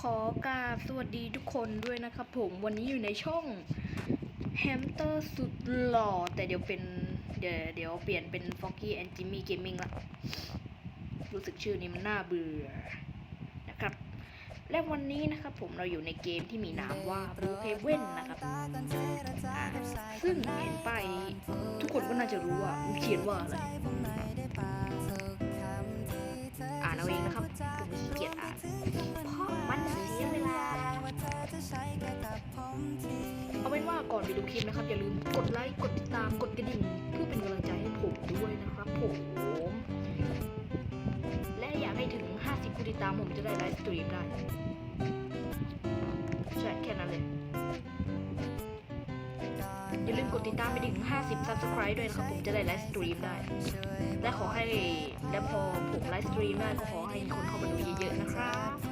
ขอกราบสวัสดีทุกคนด้วยนะครับผมวันนี้อยู่ในช่องแฮมสเตอร์สุดหล่อ แต่เดี๋ยวเป็น เดี๋ยวเดี๋ยวเปลี่ยนเป็น Foggy and Jimmy Gaming ละ รู้สึกชื่อนี้มันน่าเบื่อนะครับ และวันนี้นะครับผมเราอยู่ในเกมที่มีนามว่า Blue Heaven นะครับ ซึ่งเห็นป้ายนี้ทุกคนก็น่าจะรู้ว่ามันเขียนว่าอะไรอ่านเอาเองนะครับผมขี้เกียจอ่าน เอาเป็นว่าก่อนไปดูคลิปนะครับ อย่าลืมกดไลค์ กดติดตาม กดกระดิ่ง เพื่อเป็นกำลังใจให้ผมด้วยนะครับผมและอยากให้ถึง 50ผู้ติดตามผมจะได้ไลฟ์สตรีมได้ ใช่แค่นั้นเลย อย่าลืมกดติดตามไปถึง 50 subscribe ด้วยนะครับ ผมจะได้ไลฟ์สตรีมได้ และขอให้และพอผมไลฟ์สตรีมได้ก็ขอให้มีคนเข้ามาดูเยอะๆนะครับ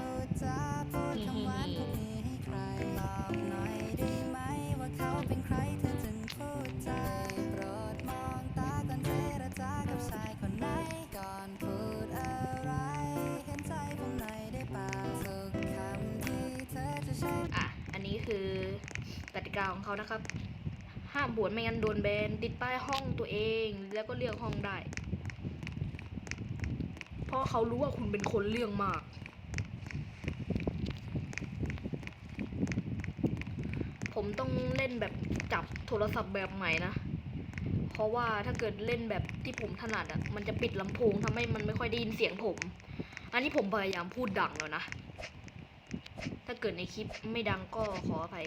าของเขานะครับ ห้ามบวชไม่งั้นโดนแบนติดป้ายห้องตัวเอง แล้วก็เลือกห้องได้เพราะเขารู้ว่าคุณเป็นคนเรื่องมาก ผมต้องเล่นแบบจับโทรศัพท์แบบใหม่นะเพราะว่าถ้าเกิดเล่นแบบที่ผมถนัดอะ มันจะปิดลำโพงทำให้มันไม่ค่อยได้ยินเสียงผม อันนี้ผมพยายามพูดดังแล้วนะ ถ้าเกิดในคลิปไม่ดังก็ขออภัย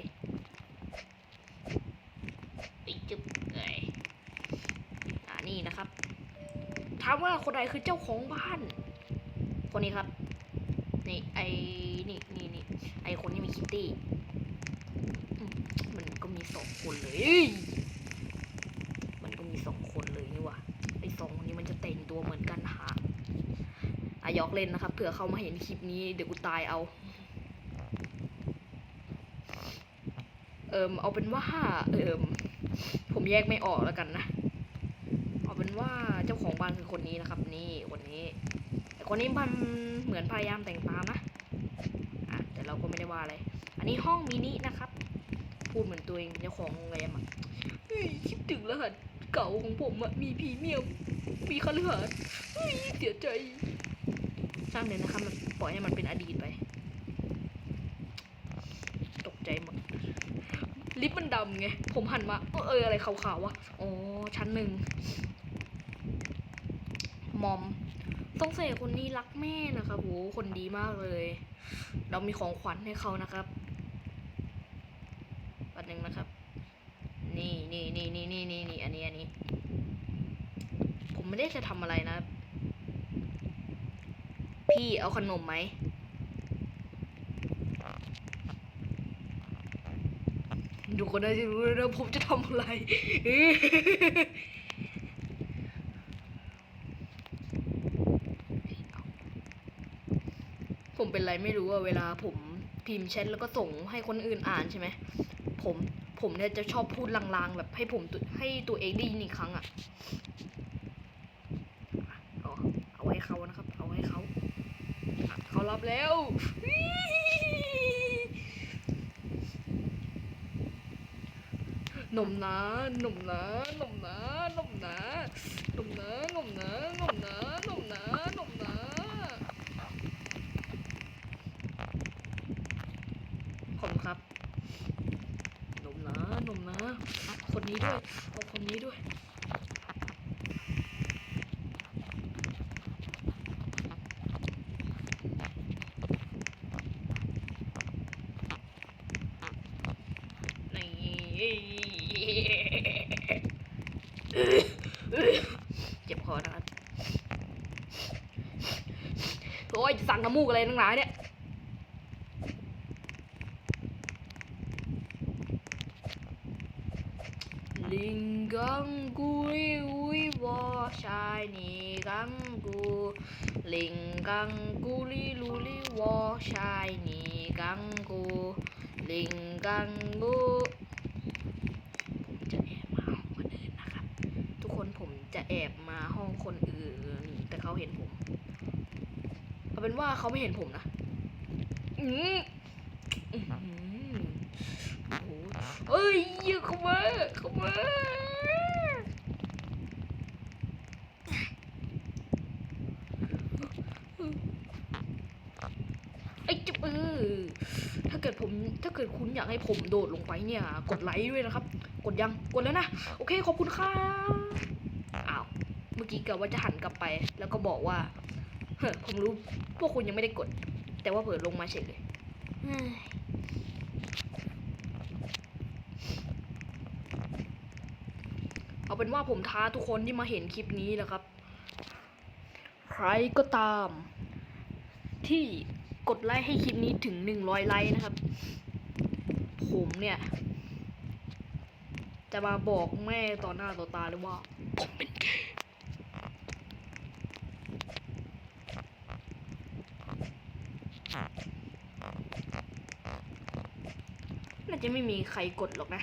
ปิดจุ๊บเอ้ยอ่านี่นะครับถามว่าคนใดคือเจ้าของบ้าน คนนี้ครับนี่ไอ้นี่นี่นี่ไอ้คนที่มีคิตตี้มันก็มีสองคนเลย มันก็มีสองคนเลยนี่วะไอ้สองคนนี้มันจะแต่งตัวเหมือนกันหาอะยอกเล่นนะครับเผื่อเขามาเห็นคลิปนี้เดี๋ยวกูตายเอา เอิมเอาเป็นว่าเอิม ผมแยกไม่ออกแล้วกันนะเอาเป็นว่าเจ้าของบ้านคือคนนี้นะครับ นี่คนนี้ แต่คนนี้มันเหมือนพยายามแต่งตามนะอะแต่เราก็ไม่ได้ว่าอะไร อันนี้ห้องมินินะครับ พูดเหมือนตัวเองเจ้าของโรงแรมอะเฮ้ยคิดถึงรหัสเก่าของผมอะมีพรีเมียมมีคฤหาสน์เฮ้ยเสียใจช่างเดี๋ยวนะครับมันปล่อยให้มันเป็นอดีตไป ตกใจหมด ลิป มันดำไง ผมหันมาเออเอออะไรขาวๆวะ อ๋อ ชั้นหนึ่ง มอมสงเสัยคนนี้รักแม่นะครับโหคนดีมากเลย เรามีของขวัญให้เขานะครับวันหนึ่งนะครับ นี่นี่นี่นี่นี่นี่นี่อันนี้อันนี้ ผมไม่ได้จะทำอะไรนะ พี่เอาขนมไหม ดูก็ได้จะรู้แล้วผมจะทำอะไรผมเป็นไรไม่รู้อะเวลาผมพิมพ์แชทแล้วก็ส่งให้คนอื่นอ่านใช่ไหมผมผมเนี่ยจะชอบพูดลางๆ แบบให้ผมให้ตัวเองได้ยินอีกครั้งอะเอาไว้เขานะครับ เอาไว้เขาเขารับแล้ว ห นุ่มนะหนุ่มนะหนุ่มนะหนุ่มนะหนุ่มนะหนุ่มนะหนุ่มนะหนุ่มนะหนุ่มนะขอบคุณครับหนุ่มนะหนุ่มนะคนนี้ด้วยเอาคนนี้ด้วยนี่ เจ็บคอนะครับโอ้ยสั่งน้ำมูกอะไรนักหนายเนี่ยลิงกังกูลิวิวอชายนีกังกูลิงกังกูลิลูลิวอชายนีกังกูลิงกังกูผมจะแอบมาห้องคนอื่นนะครับ ทุกคนผมจะ แอบมาห้องคนอื่น แต่เขาเห็นผมเอาเป็นว่าเขาไม่เห็นผมนะอืมอื้อหือโอ้โหเอ้ยเหี้ยเข้ามาเข้ามาไอ้จุ๊บเออถ้าเกิดผม ถ้าเกิดคุณอยากให้ผมโดดลงไปเนี่ย กดไลค์ด้วยนะครับ กดยัง กดแล้วนะ โอเค ขอบคุณครับ เมื่อกี้กะว่าจะหันกลับไป แล้วก็บอกว่าเฮ้ผมรู้พวกคุณยังไม่ได้กด แต่ว่าเปิดลงมาเฉยเลยเอาเป็นว่าผมท้าทุกคนที่มาเห็นคลิปนี้แหละครับ ใครก็ตาม ที่กดไลค์ให้คลิปนี้ถึงหนึ่งร้อยไลค์นะครับ ผมเนี่ย จะมาบอกแม่ต่อหน้าต่อตาเลยว่า ผมเป็นเกย์าจะไม่มีใครกดหรอกนะ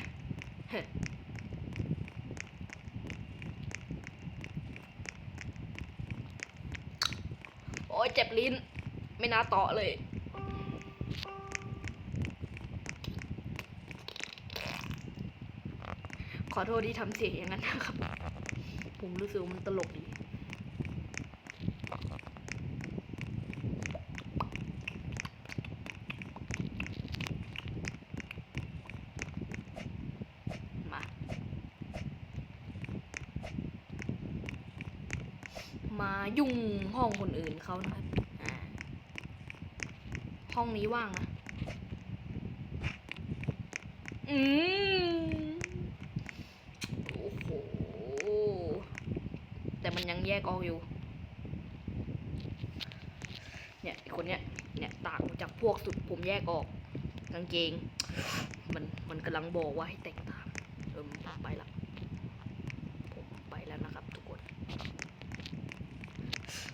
โอ้ยเจ็บลิ้น ไม่น่าต่อเลยขอโทษที่ทำเสียงอย่างนั้นนะครับ ผมรู้สึกมันตลกดี มา มายุ่งห้องคนอื่นเขานะครับห้องนี้ว่างนะอืมโอ้โห แต่มันยังแยกออกอยู่ เนี่ยคนเนี้ย เนี่ยต่างจากพวกสุดผมแยกออก กางเกง มัน มันกำลังบอกว่าให้แต่งตาม เออผมไปละผมไปแล้วนะครับทุกคน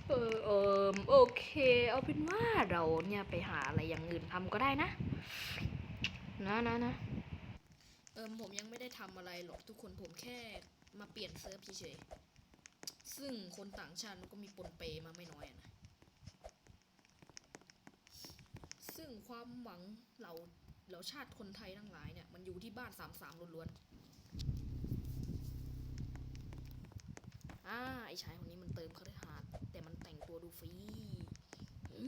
เออเออโอเค เอาเป็นว่าเราเนี่ยไปหาอะไรอย่างอื่นทำก็ได้นะ นะนะนะเออผมยังไม่ได้ทำอะไรหรอกทุกคนผมแค่มาเปลี่ยนเซิร์ฟเฉยๆ ซึ่งคนต่างชาติก็มีปนเปมาไม่น้อยนะ ซึ่งความหวังเราเราชาติคนไทยทั้งหลายเนี่ย มันอยู่ที่บ้านสามสามล้วนๆ อ่าไอชายคนนี้มันเติมคฤหาสน์แต่มันแต่งตัวดูฟรีอื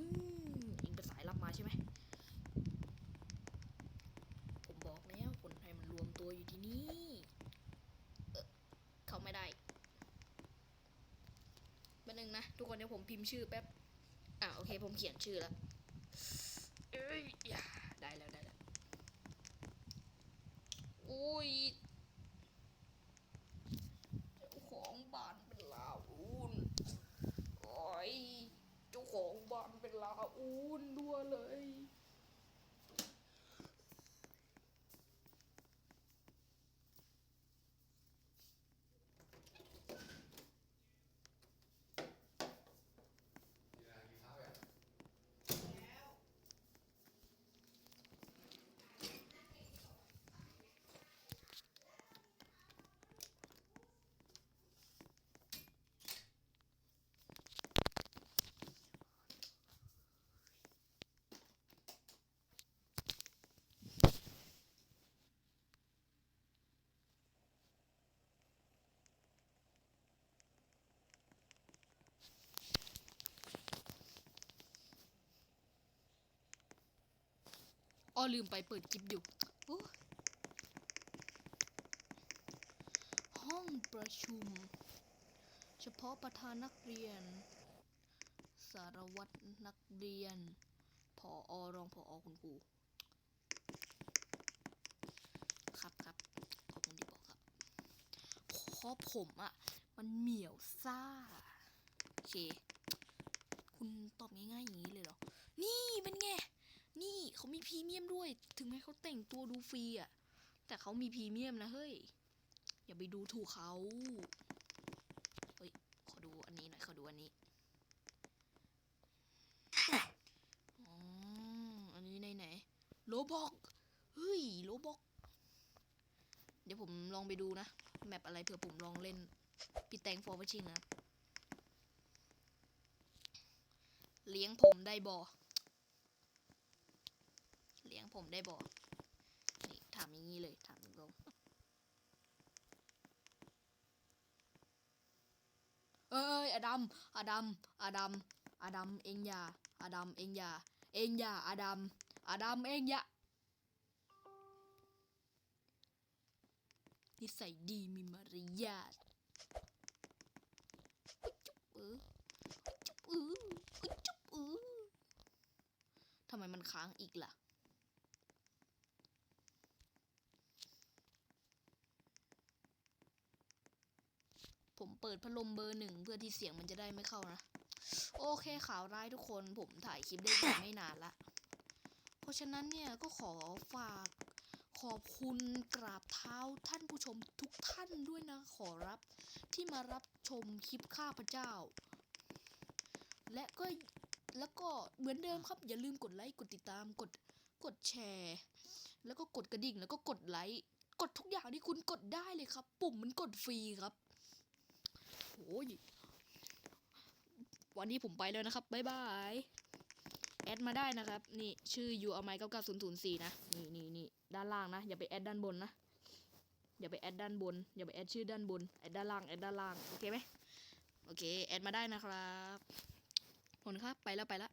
มเองเป็นสายรับมาใช่ไหมผมบอกแล้วคนไทยมันรวมตัวอยู่ที่นี่ เออเขาไม่ได้แป๊บนึงนะทุกคนเดี๋ยวผมพิมพ์ชื่อแป๊บ อะโอเค ผมเขียนชื่อแล้วเอ้ยอย่าได้แล้วได้แล้วโอ้ยเจ้าของบ้านเป็นลาอูนโอ้ยเจ้าของบ้านเป็นลา อูนด้วยเลย อ้อลืมไปเปิดคลิปอยู่ห้องประชุม เฉพาะประธานนักเรียน สารวัตรนักเรียนผออรองผอคุณครูครับครับขอบคุณที่บอกครับเพราะผมอะมันเหมี่ยวซ่าโอเค คุณตอบง่ายๆอย่างนี้เลยเหรอ นี่เป็นไง นี่เขามีพรีเมียมด้วย ถึงแม้เขาแต่งตัวดูฟรีอะแต่เขามีพรีเมียมนะเฮ้ย อย่าไปดูถูกเขาเฮ้ยขอดูอันนี้หน่อยขอดูอันนี้อ๋ออันนี้ในไหนโลบอกเฮ้ยโลบอกเดี๋ยวผมลองไปดูนะ แมปอะไรเผื่อผมลองเล่นปีแตงฟอร์วชิงนะ เลี้ยงผมได้บอ ผมได้บอกนี่ถามอย่างนี้เลยถามตรงเอ้ยอดัมอดัมอดัมอดัมเองอย่าอดัมเองอย่าเองอย่าอดัมอดัมเองอย่านิสัยดีมีมารยาทจุ๊บเออจุ๊บเออจุ๊บเออทำไมมันค้างอีกล่ะ ผมเปิด พัดลมเบอร์หนึ่งเพื่อที่เสียงมันจะได้ไม่เข้านะ โอเคข่าวร้ายทุกคนผมถ่ายคลิปได้ไม่นานละ เพราะฉะนั้นเนี่ยก็ขอฝากขอบคุณกราบเท้าท่านผู้ชมทุกท่านด้วยนะขอรับ ที่มารับชมคลิปข้าพเจ้า และก็แล้วก็เหมือนเดิมครับ อย่าลืมกดไลค์กดติดตามกดกดแชร์ แล้วก็กดกระดิ่งแล้วก็กดไลค์กดทุกอย่างที่คุณกดได้เลยครับ ปุ่มมันกดฟรีครับ วันนี้ผมไปแล้วนะครับบ๊ายบายแอดมาได้นะครับ นี่ชื่อ u r m i 9 9 0 0 4นะนี่นี่นี่ด้านล่างนะ อย่าไปแอดด้านบนนะอย่าไปแอดด้านบนอย่าไปแอดชื่อด้านบนแอดด้านล่างแอดด้านล่างโอเคไหมโอเคแอดมาได้นะครับขอบคุณครับไปแล้วไปแล้ว